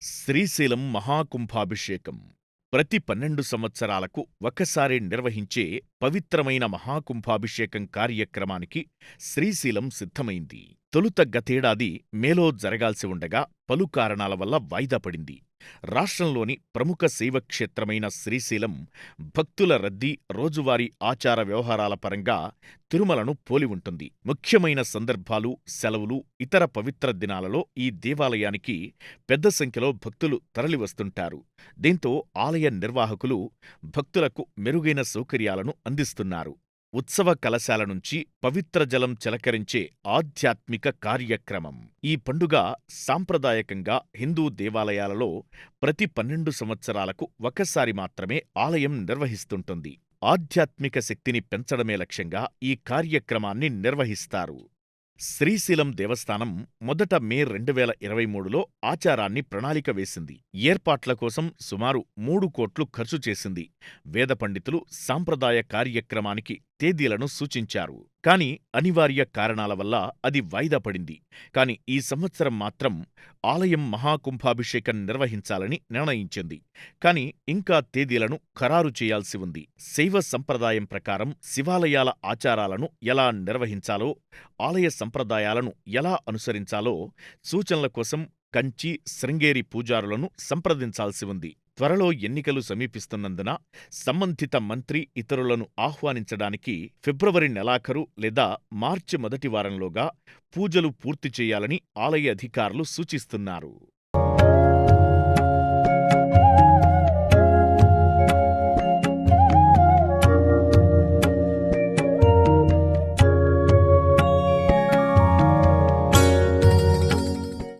శ్రీశైలం మహాకుంభాభిషేకం. ప్రతి పన్నెండు సంవత్సరాలకు ఒకసారి నిర్వహించే పవిత్రమైన మహాకుంభాభిషేకం కార్యక్రమానికి శ్రీశైలం సిద్ధమైంది. తొలుత గతేడాది మేలో జరగాల్సి ఉండగా పలు కారణాల వల్ల వాయిదా పడింది. రాష్ట్రంలోని ప్రముఖ శైవక్షేత్రమైన శ్రీశైలం భక్తుల రద్దీ రోజువారీ ఆచార వ్యవహారాల పరంగా తిరుమలను పోలి ఉంటుంది. ముఖ్యమైన సందర్భాలు సెలవులు ఇతర పవిత్ర దినాలలో ఈ దేవాలయానికి పెద్ద సంఖ్యలో భక్తులు తరలివస్తుంటారు. దీంతో ఆలయ నిర్వాహకులు భక్తులకు మెరుగైన సౌకర్యాలను అందిస్తున్నారు. ఉత్సవ కలశాల నుంచి పవిత్ర జలం చిలకరించే ఆధ్యాత్మిక కార్యక్రమం. ఈ పండుగ సాంప్రదాయకంగా హిందూ దేవాలయాలలో ప్రతి పన్నెండు సంవత్సరాలకు ఒకసారి మాత్రమే ఆలయం నిర్వహిస్తుంటుంది. ఆధ్యాత్మిక శక్తిని పెంచడమే లక్ష్యంగా ఈ కార్యక్రమాన్ని నిర్వహిస్తారు. శ్రీశైలం దేవస్థానం మొదట మే రెండు వేల ఇరవై మూడులో ఆచారాన్ని ప్రణాళిక వేసింది. ఏర్పాట్ల కోసం సుమారు మూడు కోట్లు ఖర్చు చేసింది. వేద పండితులు సాంప్రదాయ కార్యక్రమానికి తేదీలను సూచించారు. కాని అనివార్య కారణాల వల్ల అది వాయిదా పడింది. కాని ఈ సంవత్సరం మాత్రం ఆలయం మహాకుంభాభిషేకం నిర్వహించాలని నిర్ణయించింది. కాని ఇంకా తేదీలను ఖరారు చేయాల్సి ఉంది. శైవ సంప్రదాయం ప్రకారం శివాలయాల ఆచారాలను ఎలా నిర్వహించాలో ఆలయ సంప్రదాయాలను ఎలా అనుసరించాలో సూచనల కోసం కంచి శృంగేరి పూజారులను సంప్రదించాల్సి ఉంది. త్వరలో ఎన్నికలు సమీపిస్తున్నందున సంబంధిత మంత్రి ఇతరులను ఆహ్వానించడానికి ఫిబ్రవరి నెలాఖరు లేదా మార్చి మొదటి వారంలోగా పూజలు పూర్తి చేయాలని ఆలయ అధికారులు సూచిస్తున్నారు.